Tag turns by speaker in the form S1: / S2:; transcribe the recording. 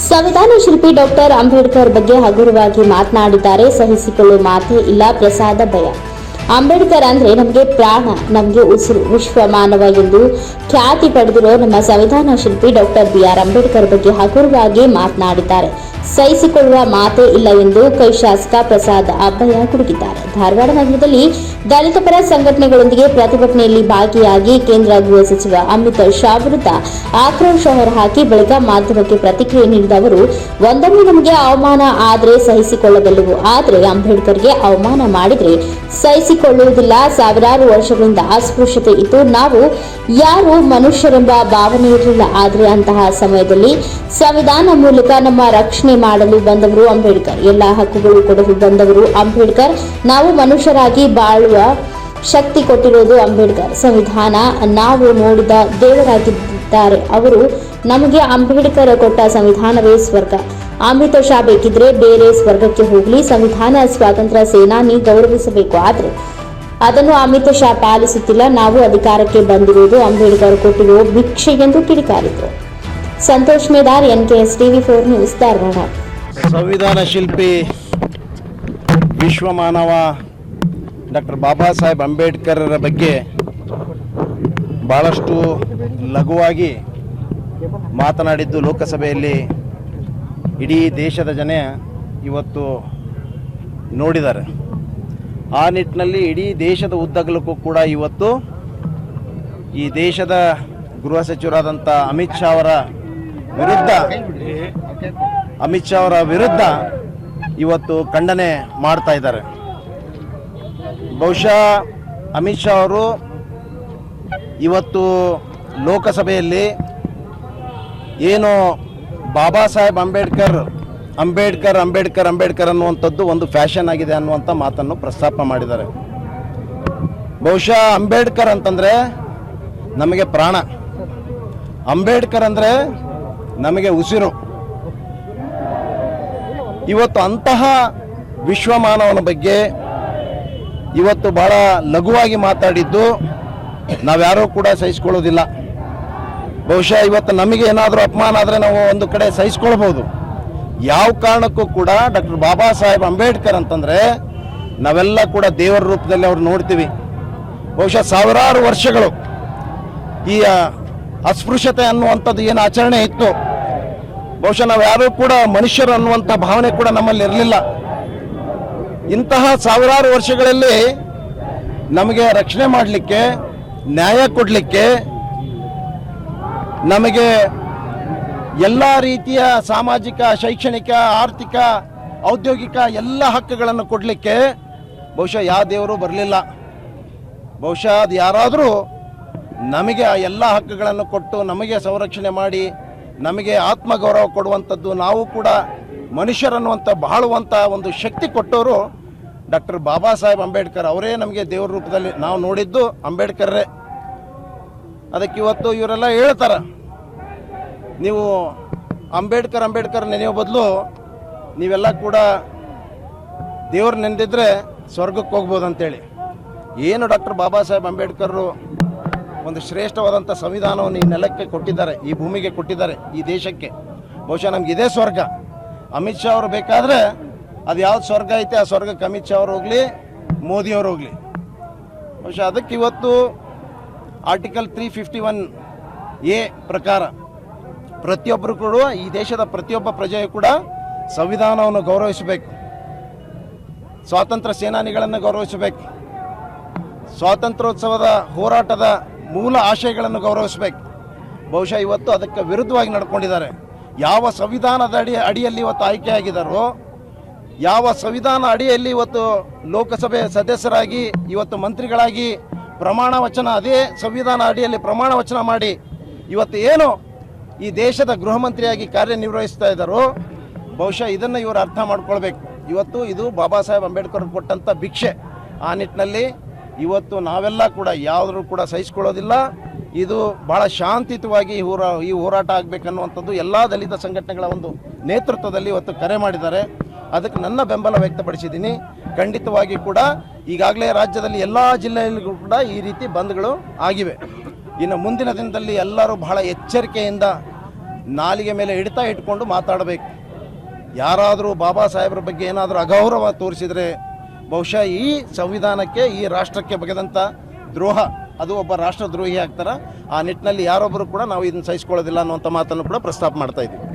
S1: ಸಂವಿಧಾನ ಶಿಲ್ಪಿ ಡಾಕ್ಟರ್ ಅಂಬೇಡ್ಕರ್ ಬಗ್ಗೆ ಹಗುರವಾಗಿ ಮಾತನಾಡಿದ್ದಾರೆ. ಸಹಿಸಿಕೊಳ್ಳುವ ಮಾತೇ ಇಲ್ಲ, ಪ್ರಸಾದ ಭಯ. ಅಂಬೇಡ್ಕರ್ ಅಂದ್ರೆ ನಮಗೆ ಪ್ರಾಣ, ನಮಗೆ ಉಸಿರು ವಿಶ್ವ ಮಾನವ ಎಂದು ಖ್ಯಾತಿ ಪಡೆದಿರೋ ನಮ್ಮ ಸಂವಿಧಾನ ಶಿಲ್ಪಿ ಡಾಕ್ಟರ್ ಬಿ ಆರ್ ಅಂಬೇಡ್ಕರ್ ಬಗ್ಗೆ ಹಗುರವಾಗಿ ಮಾತನಾಡಿದ್ದಾರೆ. ಸಹಿಸಿಕೊಳ್ಳುವ ಮಾತೇ ಇಲ್ಲ ಎಂದು ಕೈ ಶಾಸಕ ಪ್ರಸಾದ್ ಗುಡುಗಿದ್ದಾರೆ ಧಾರವಾಡ ನಗರದಲ್ಲಿ ದಲಿತ ಪರ ಸಂಘಟನೆಗಳೊಂದಿಗೆ ಪ್ರತಿಭಟನೆಯಲ್ಲಿ ಭಾಗಿಯಾಗಿ ಕೇಂದ್ರ ಗೃಹ ಸಚಿವ ಅಮಿತ್ ಶಾ ವಿರುದ್ಧ ಆಕ್ರೋಶ ಹೊರಹಾಕಿ ಬಳಿಕ ಮಾಧ್ಯಮಕ್ಕೆ ಪ್ರತಿಕ್ರಿಯೆ ನೀಡಿದ ಅವರು, ಒಂದೊಮ್ಮೆ ನಮಗೆ ಅವಮಾನ ಆದರೆ ಸಹಿಸಿಕೊಳ್ಳಬಲ್ಲವು. ಆದರೆ ಅಂಬೇಡ್ಕರ್ಗೆ ಅವಮಾನ ಮಾಡಿದರೆ ಸಹಿಸಿಕೊಳ್ಳುವುದಿಲ್ಲ. ಸಾವಿರಾರು ವರ್ಷಗಳಿಂದ ಅಸ್ಪೃಶ್ಯತೆ ಇತ್ತು ನಾವು ಯಾರು ಮನುಷ್ಯರೆಂಬ ಭಾವನೆ ಇರಲಿಲ್ಲ. ಆದರೆ ಅಂತಹ ಸಮಯದಲ್ಲಿ ಸಂವಿಧಾನ ಮೂಲಕ ನಮ್ಮ ರಕ್ಷಣೆ ಮಾಡಲು ಬಂದವರು ಅಂಬೇಡ್ಕರ್. ಎಲ್ಲ ಹಕ್ಕುಗಳು ಕೊಡಲು ಬಂದವರು ಅಂಬೇಡ್ಕರ್. ನಾವು ಮನುಷ್ಯರಾಗಿ ಬಾಳುವ ಶಕ್ತಿ ಕೊಟ್ಟಿರೋದು ಅಂಬೇಡ್ಕರ್. ಸಂವಿಧಾನ, ನಾವು ನೋಡಿದ ದೇವರಾಗಿದ್ದಾರೆ. ಅವರು ನಮಗೆ ಅಂಬೇಡ್ಕರ್ ಕೊಟ್ಟ ಸಂವಿಧಾನವೇ ಸ್ವರ್ಗ. ಅಮೃತ ಶಾ ಬೇಕಿದ್ರೆ ಬೇರೆ ಸ್ವರ್ಗಕ್ಕೆ ಹೋಗಲಿ. ಸಂವಿಧಾನ, ಸ್ವಾತಂತ್ರ್ಯ, ಸೇನಾನಿ ಗೌರವಿಸಬೇಕು. ಆದರೆ ಅದನ್ನು ಅಮಿತ್ ಶಾ ಪಾಲಿಸುತ್ತಿಲ್ಲ. ನಾವು ಅಧಿಕಾರಕ್ಕೆ ಬಂದಿರುವುದು ಅಂಬೇಡ್ಕರ್ ಕೊಟ್ಟಿರುವ ಭಿಕ್ಷೆ ಎಂದು ಕಿಡಿಕಾರಿದರು. Santosh Medar, N K S TV four news Dharwad.
S2: ಸಂವಿಧಾನ ಶಿಲ್ಪಿ, ವಿಶ್ವಮಾನವ ಡಾಕ್ಟರ್ ಬಾಬಾ ಸಾಹೇಬ್ ಅಂಬೇಡ್ಕರರ ಬಗ್ಗೆ ಭಾಳಷ್ಟು ಲಘುವಾಗಿ ಮಾತನಾಡಿದ್ದು ಲೋಕಸಭೆಯಲ್ಲಿ ಇಡೀ ದೇಶದ ಜನ ಇವತ್ತು ನೋಡಿದ್ದಾರೆ. ಆ ನಿಟ್ಟಿನಲ್ಲಿ ಇಡೀ ದೇಶದ ಉದ್ದಗಲಕ್ಕೂ ಕೂಡ ಇವತ್ತು ಈ ದೇಶದ ಗೃಹ ಸಚಿವರಾದಂಥ ಅಮಿತ್ ಶಾ ಅವರ ವಿರುದ್ಧ, ಅಮಿತ್ ಶಾ ಅವರ ವಿರುದ್ಧ ಇವತ್ತು ಖಂಡನೆ ಮಾಡ್ತಾ ಇದ್ದಾರೆ. ಬಹುಶಃ ಅಮಿತ್ ಶಾ ಅವರು ಇವತ್ತು ಲೋಕಸಭೆಯಲ್ಲಿ ಏನು ಬಾಬಾ ಸಾಹೇಬ್ ಅಂಬೇಡ್ಕರ್ ಅಂಬೇಡ್ಕರ್ ಅಂಬೇಡ್ಕರ್ ಅಂಬೇಡ್ಕರ್ ಅನ್ನುವಂಥದ್ದು ಒಂದು ಫ್ಯಾಷನ್ ಆಗಿದೆ ಅನ್ನುವಂಥ ಮಾತನ್ನು ಪ್ರಸ್ತಾಪ ಮಾಡಿದ್ದಾರೆ. ಬಹುಶಃ ಅಂಬೇಡ್ಕರ್ ಅಂತಂದರೆ ನಮಗೆ ಪ್ರಾಣ. ಅಂಬೇಡ್ಕರ್ ಅಂದರೆ ನಮಗೆ ಉಸಿರು. ಇವತ್ತು ಅಂತಹ ವಿಶ್ವಮಾನವನ ಬಗ್ಗೆ ಇವತ್ತು ಬಹಳ ಲಘುವಾಗಿ ಮಾತಾಡಿದ್ದು ನಾವ್ಯಾರೂ ಕೂಡ ಸಹಿಸ್ಕೊಳ್ಳೋದಿಲ್ಲ. ಬಹುಶಃ ಇವತ್ತು ನಮಗೆ ಏನಾದರೂ ಅಪಮಾನ ಆದರೆ ನಾವು ಒಂದು ಕಡೆ ಸಹಿಸ್ಕೊಳ್ಬೋದು. ಯಾವ ಕಾರಣಕ್ಕೂ ಕೂಡ ಡಾಕ್ಟರ್ ಬಾಬಾ ಸಾಹೇಬ್ ಅಂಬೇಡ್ಕರ್ ಅಂತಂದರೆ ನಾವೆಲ್ಲ ಕೂಡ ದೇವರ ರೂಪದಲ್ಲಿ ಅವ್ರು ನೋಡ್ತೀವಿ. ಬಹುಶಃ ಸಾವಿರಾರು ವರ್ಷಗಳು ಈ ಅಸ್ಪೃಶ್ಯತೆ ಅನ್ನುವಂಥದ್ದು ಏನು ಆಚರಣೆ ಇತ್ತು. ಬಹುಶಃ ನಾವು ಯಾರೂ ಕೂಡ ಮನುಷ್ಯರು ಅನ್ನುವಂಥ ಭಾವನೆ ಕೂಡ ನಮ್ಮಲ್ಲಿ ಇರಲಿಲ್ಲ. ಇಂತಹ ಸಾವಿರಾರು ವರ್ಷಗಳಲ್ಲಿ ನಮಗೆ ರಕ್ಷಣೆ ಮಾಡಲಿಕ್ಕೆ, ನ್ಯಾಯ ಕೊಡಲಿಕ್ಕೆ, ನಮಗೆ ಎಲ್ಲ ರೀತಿಯ ಸಾಮಾಜಿಕ, ಶೈಕ್ಷಣಿಕ, ಆರ್ಥಿಕ, ಔದ್ಯೋಗಿಕ ಎಲ್ಲ ಹಕ್ಕುಗಳನ್ನು ಕೊಡಲಿಕ್ಕೆ ಬಹುಶಃ ಯಾವ ದೇವರು ಬರಲಿಲ್ಲ. ಬಹುಶಃ ಅದು ಯಾರಾದರೂ ನಮಗೆ ಆ ಎಲ್ಲ ಹಕ್ಕುಗಳನ್ನು ಕೊಟ್ಟು ನಮಗೆ ಸಂರಕ್ಷಣೆ ಮಾಡಿ ನಮಗೆ ಆತ್ಮಗೌರವ ಕೊಡುವಂಥದ್ದು, ನಾವು ಕೂಡ ಮನುಷ್ಯರನ್ನುವಂಥ, ಬಾಳುವಂಥ ಒಂದು ಶಕ್ತಿ ಕೊಟ್ಟವರು ಡಾಕ್ಟರ್ ಬಾಬಾ ಸಾಹೇಬ್ ಅಂಬೇಡ್ಕರ್ ಅವರೇ. ನಮಗೆ ದೇವ್ರ ರೂಪದಲ್ಲಿ ನಾವು ನೋಡಿದ್ದು ಅಂಬೇಡ್ಕರ್ರೇ. ಅದಕ್ಕೆ ಇವತ್ತು ಇವರೆಲ್ಲ ಹೇಳ್ತಾರೆ, ನೀವು ಅಂಬೇಡ್ಕರ್ ಅಂಬೇಡ್ಕರ್ ನೆನೆಯೋ ಬದಲು ನೀವೆಲ್ಲ ಕೂಡ ದೇವ್ರು ನೆನೆದಿದ್ರೆ ಸ್ವರ್ಗಕ್ಕೆ ಹೋಗ್ಬೋದು ಅಂತೇಳಿ ಏನು ಡಾಕ್ಟರ್ ಬಾಬಾ ಸಾಹೇಬ್ ಅಂಬೇಡ್ಕರ್ರು ಒಂದು ಶ್ರೇಷ್ಠವಾದಂಥ ಸಂವಿಧಾನವನ್ನು ಈ ನೆಲಕ್ಕೆ ಕೊಟ್ಟಿದ್ದಾರೆ, ಈ ಭೂಮಿಗೆ ಕೊಟ್ಟಿದ್ದಾರೆ ಈ ದೇಶಕ್ಕೆ. ಬಹುಶಃ ನಮ್ಗೆ ಇದೇ ಸ್ವರ್ಗ. ಅಮಿತ್ ಶಾ ಅವರು ಬೇಕಾದರೆ ಅದು ಯಾವ್ದು ಸ್ವರ್ಗ ಐತೆ, ಆ ಸ್ವರ್ಗಕ್ಕೆ ಅಮಿತ್ ಶಾ ಅವರು ಹೋಗಲಿ ಮೋದಿಯವರು ಹೋಗಲಿ. ಬಹುಶಃ ಅದಕ್ಕೆ ಇವತ್ತು article three fifty one A ಪ್ರಕಾರ ಪ್ರತಿಯೊಬ್ಬರು ಕೂಡ, ಈ ದೇಶದ ಪ್ರತಿಯೊಬ್ಬ ಪ್ರಜೆಯು ಕೂಡ ಸಂವಿಧಾನವನ್ನು ಗೌರವಿಸಬೇಕು. ಸ್ವಾತಂತ್ರ್ಯ ಸೇನಾನಿಗಳನ್ನು ಗೌರವಿಸಬೇಕು. ಸ್ವಾತಂತ್ರ್ಯೋತ್ಸವದ ಹೋರಾಟದ ಮೂಲ ಆಶಯಗಳನ್ನು ಗೌರವಿಸಬೇಕು. ಬಹುಶಃ ಇವತ್ತು ಅದಕ್ಕೆ ವಿರುದ್ಧವಾಗಿ ನಡ್ಕೊಂಡಿದ್ದಾರೆ. ಯಾವ ಸಂವಿಧಾನದ ಅಡಿ, ಅಡಿಯಲ್ಲಿ ಇವತ್ತು ಆಯ್ಕೆಯಾಗಿದ್ದಾರೋ, ಯಾವ ಸಂವಿಧಾನ ಅಡಿಯಲ್ಲಿ ಇವತ್ತು ಲೋಕಸಭೆ ಸದಸ್ಯರಾಗಿ, ಇವತ್ತು ಮಂತ್ರಿಗಳಾಗಿ ಪ್ರಮಾಣ ವಚನ, ಅದೇ ಸಂವಿಧಾನ ಅಡಿಯಲ್ಲಿ ಪ್ರಮಾಣ ವಚನ ಮಾಡಿ ಇವತ್ತು ಏನು ಈ ದೇಶದ ಗೃಹ ಮಂತ್ರಿಯಾಗಿ ಕಾರ್ಯನಿರ್ವಹಿಸ್ತಾ ಇದ್ದಾರೋ, ಬಹುಶಃ ಇದನ್ನು ಇವರು ಅರ್ಥ ಮಾಡ್ಕೊಳ್ಬೇಕು. ಇವತ್ತು ಇದು ಬಾಬಾ ಸಾಹೇಬ್ ಅಂಬೇಡ್ಕರ್ ಕೊಟ್ಟಂಥ ಭಿಕ್ಷೆ. ಆ ನಿಟ್ಟಿನಲ್ಲಿ ಇವತ್ತು ನಾವೆಲ್ಲ ಕೂಡ ಯಾವುದರೂ ಕೂಡ ಸಹಿಸ್ಕೊಳ್ಳೋದಿಲ್ಲ. ಇದು ಬಹಳ ಶಾಂತಿಯುತವಾಗಿ ಹೋರಾ, ಈ ಹೋರಾಟ ಆಗಬೇಕನ್ನುವಂಥದ್ದು ಎಲ್ಲ ದಲಿತ ಸಂಘಟನೆಗಳ ಒಂದು ನೇತೃತ್ವದಲ್ಲಿ ಇವತ್ತು ಕರೆ ಮಾಡಿದ್ದಾರೆ. ಅದಕ್ಕೆ ನನ್ನ ಬೆಂಬಲ ವ್ಯಕ್ತಪಡಿಸಿದ್ದೀನಿ. ಖಂಡಿತವಾಗಿ ಕೂಡ ಈಗಾಗಲೇ ರಾಜ್ಯದಲ್ಲಿ ಎಲ್ಲ ಜಿಲ್ಲೆಯಲ್ಲಿಗೂ ಕೂಡ ಈ ರೀತಿ ಬಂದ್ಗಳು ಆಗಿವೆ. ಇನ್ನು ಮುಂದಿನ ದಿನದಲ್ಲಿ ಎಲ್ಲರೂ ಬಹಳ ಎಚ್ಚರಿಕೆಯಿಂದ ನಾಲಿಗೆ ಮೇಲೆ ಹಿಡಿತಾ ಇಟ್ಕೊಂಡು ಮಾತಾಡಬೇಕು. ಯಾರಾದರೂ ಬಾಬಾ ಸಾಹೇಬ್ರ ಬಗ್ಗೆ ಏನಾದರೂ ಅಗೌರವ ತೋರಿಸಿದರೆ ಬಹುಶಃ ಈ ಸಂವಿಧಾನಕ್ಕೆ, ಈ ರಾಷ್ಟ್ರಕ್ಕೆ ಬಗೆದಂಥ ದ್ರೋಹ, ಅದು ಒಬ್ಬ ರಾಷ್ಟ್ರದ್ರೋಹಿ ಆಗ್ತಾರ? ಆ ನಿಟ್ಟಿನಲ್ಲಿ ಯಾರೊಬ್ಬರು ಕೂಡ ನಾವು ಇದನ್ನು ಸಹಿಸ್ಕೊಳ್ಳೋದಿಲ್ಲ ಅನ್ನುವಂಥ ಮಾತನ್ನು ಕೂಡ ಪ್ರಸ್ತಾಪ ಮಾಡ್ತಾ ಇದ್ದೀವಿ